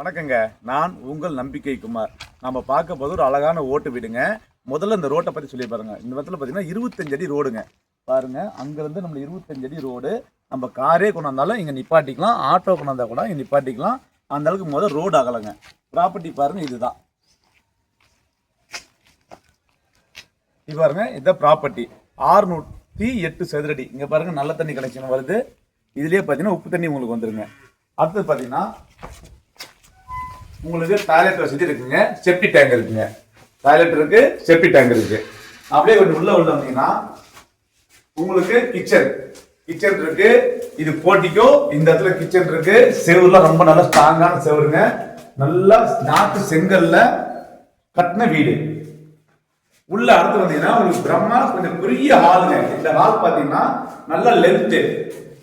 வணக்கங்க. நான் உங்கள் நம்பிக்கை குமார். நம்ம பார்க்க போது ஒரு அழகான ஓட்டு வீடுங்க. முதல்ல இந்த ரோட்டை பற்றி சொல்லி பாருங்க. இந்த இடத்துல பார்த்தீங்கன்னா இருபத்தஞ்சு அடி ரோடுங்க. பாருங்க அங்கேருந்து நம்ம இருபத்தஞ்சு அடி ரோடு. நம்ம காரே கொண்டு வந்தாலும் இங்கே நிப்பாட்டிக்கலாம். ஆட்டோ கொண்டு வந்தால் கூட இங்கே நிப்பாட்டிக்கலாம். அந்த அளவுக்கு முதல் ரோடு அகலங்க. ப்ராப்பர்ட்டி பாருங்க இதுதான். இது பாருங்க இதான் ப்ராப்பர்ட்டி ஆறுநூற்றி எட்டு சதுரடி. இங்கே பாருங்க நல்ல தண்ணி கனெக்ஷன் வருது. இதுலயே பார்த்தீங்கன்னா உப்பு தண்ணி உங்களுக்கு வந்துருங்க. அடுத்தது பார்த்தீங்கன்னா உங்களுக்கு டாய்லெட் வசதி இருக்குங்க செப்டி டேங்க் இருக்குங்க. டாய்லெட் இருக்கு செப்டி டேங்க் இருக்கு. அப்படியே கொஞ்சம் உள்ள உள்ள வந்தீங்கன்னா உங்களுக்கு கிச்சன் கிச்சன் இருக்கு இது போட்டிக்கோ இந்த இடத்துல கிச்சன் இருக்கு. செவுர்லாம் ரொம்ப நல்லா ஸ்ட்ராங்கான செவுருங்க. நல்லா நாட்டு செங்கல்ல கட்டின வீடு. உள்ள அடுத்து வந்தீங்கன்னா உங்களுக்கு பிரம்மா கொஞ்சம் பெரிய ஹாலுங்க இந்த ஹால் பாத்தீங்கன்னா நல்ல லென்த்து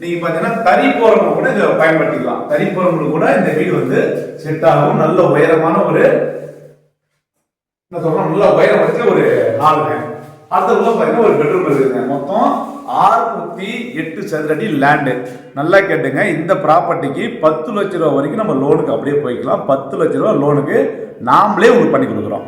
நீங்க பாத்தீங்கன்னா தறி போறவங்க கூட இதை பயன்படுத்திக்கலாம். தறி போறவங்களுக்கு கூட இந்த வீடு வந்து செட் ஆகும். நல்ல உயரமான ஒரு என்ன சொல்றோம் நல்ல உயரம் ஒரு ஹாலுங்க அடுத்த உள்ள பாத்தீங்கன்னா ஒரு பெட்ரூம் இருக்குங்க. மொத்தம் ஆறுநூத்தி எட்டு சதுரடி லேண்டு நல்லா கேட்டுங்க. இந்த ப்ராப்பர்ட்டிக்கு பத்து லட்ச ரூபா வரைக்கும் நம்ம லோனுக்கு அப்படியே போய்க்கலாம். பத்து லட்ச ரூபா லோனுக்கு நாமளே உங்களுக்கு பண்ணி கொடுக்குறோம்.